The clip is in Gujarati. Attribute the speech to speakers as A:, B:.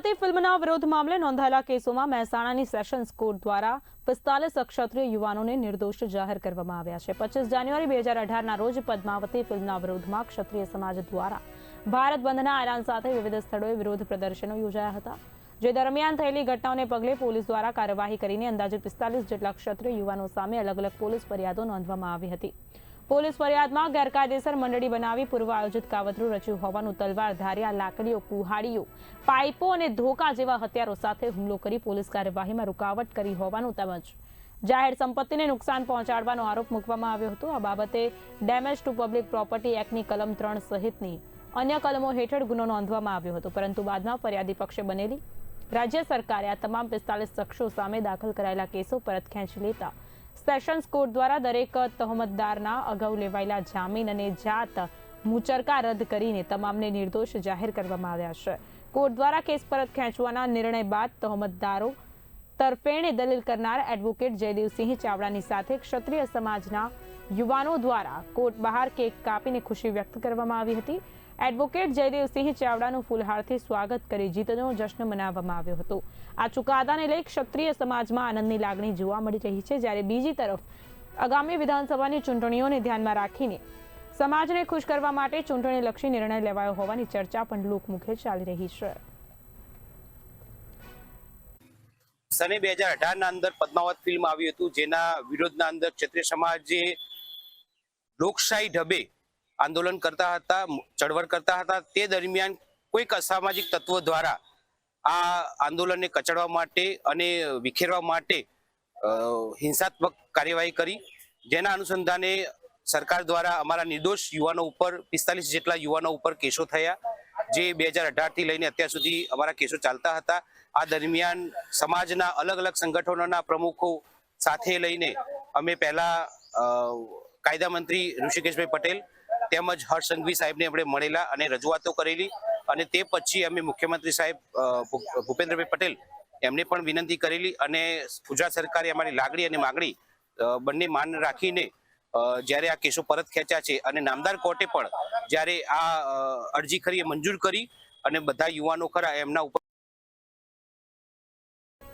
A: પદ્માવતી ફિલ્મના વિરોધ મામલે નોંધાયેલા કેસોમાં મહેસાણાની સેશન્સ કોર્ટ દ્વારા પિસ્તાલીસ ક્ષત્રિય યુવાનોને નિર્દોષ જાહેર કરવામાં આવ્યા છે. પચીસ જાન્યુઆરી બે હજાર અઢારના રોજ પદ્માવતી ફિલ્મના વિરોધમાં ક્ષત્રિય સમાજ દ્વારા ભારત બંધના એલાન સાથે વિવિધ સ્થળોએ વિરોધ પ્રદર્શનો યોજાયા હતા. જે દરમિયાન થયેલી ઘટનાઓને પગલે પોલીસ દ્વારા કાર્યવાહી કરીને અંદાજે પિસ્તાલીસ જેટલા ક્ષત્રિય યુવાનો સામે અલગ અલગ પોલીસ ફરિયાદો નોંધવામાં આવી હતી. પોલીસ ફરિયાદમાં ગેરકાયદેસર મંડળી બનાવી પૂર્વ આયોજિત કાવતરું રચ્યું હોવાનું તલવાર ધાર્યા લાકડીઓ, કુહાડીઓ, પાઇપો અને ધોકા જેવા હથિયારો સાથે હુમલો કરી પોલીસ કાર્યવાહીમાં રૂકાવટ કરી હોવાનું તેમજ જાહેર સંપત્તિને નુકસાન પહોંચાડવાનો આરોપ મૂકવામાં આવ્યો હતો. આ બાબતે ડેમેજ ટુ પબ્લિક પ્રોપર્ટી એક્ટની કલમ ત્રણ સહિતની અન્ય કલમો હેઠળ ગુનો નોંધવામાં આવ્યો હતો. પરંતુ બાદમાં ફરિયાદી પક્ષે બનેલી રાજ્ય સરકારે આ તમામ પિસ્તાલીસ શખ્સો સામે દાખલ કરાયેલા કેસો પરત ખેંચી લેતા સેશન્સ કોર્ટ દ્વારા દરેક તહોમતદારના અગાઉ લેવાયેલા જામીન અને જાત મુચરકા રદ કરીને તમામને નિર્દોષ જાહેર કરવામાં આવ્યા છે. કોર્ટ દ્વારા કેસ પરત ખેંચવાના નિર્ણય બાદ તહોમતદારો તરફેણે દલીલ કરનાર એડવોકેટ જયદેવસિંહ ચાવડાની સાથે ક્ષત્રિય સમાજના યુવાનો દ્વારા કોર્ટ બહાર કેક કાપીને ખુશી વ્યક્ત કરવામાં આવી હતી. એડવોકેટ જયદેવસિંહ ચાવડાનું ફૂલહારથી સ્વાગત કરી જીતનો જશ્ન મનાવવામાં આવ્યો હતો. આ ચુકાદાને લઈ ક્ષત્રિય સમાજમાં આનંદની લાગણી જોવા મળી રહી છે, જ્યારે બીજી તરફ આગામી વિધાનસભાની ચૂંટણીઓને ધ્યાનમાં રાખીને સમાજને ખુશ કરવા માટે ચૂંટણીલક્ષી નિર્ણય લેવાયો હોવાની ચર્ચા પણ લોકમુખે ચાલી રહી છે.
B: સને બે હજાર અઢારના અંદર પદ્માવત ફિલ્મ આવ્યું હતું, જેના વિરોધના અંદર ક્ષત્રિય સમાજે લોકશાહી ઢબે આંદોલન કરતા હતા, ચળવળ કરતા હતા. તે દરમિયાન કોઈક અસામાજિક તત્વો દ્વારા આ આંદોલનને કચડવા માટે અને વિખેરવા માટે હિંસાત્મક કાર્યવાહી કરી. જેના અનુસંધાને સરકાર દ્વારા અમારા નિર્દોષ યુવાનો ઉપર, પિસ્તાલીસ જેટલા યુવાનો ઉપર કેસો થયા, જે બે હજાર અઢારથી લઈને અત્યાર સુધી અમારા કેસો ચાલતા હતા. આ દરમિયાન સમાજના અલગ અલગ સંગઠનોના પ્રમુખો સાથે લઈને અમે પહેલા કાયદા મંત્રી ઋષિકેશભાઈ પટેલ તેમજ હર્ષ સાહેબને આપણે મળેલા અને રજૂઆતો કરેલી. અને તે પછી અમે મુખ્યમંત્રી સાહેબ ભૂપેન્દ્રભાઈ પટેલ એમને પણ વિનંતી કરેલી અને ગુજરાત સરકારે અમારી લાગણી અને માગણી બંને માન રાખીને જ્યારે આ કેસો પરત ખેંચ્યા છે અને નામદાર કોર્ટે પણ જ્યારે આ અરજી ખરી મંજૂર કરી અને બધા યુવાનો ખરા એમના ઉપર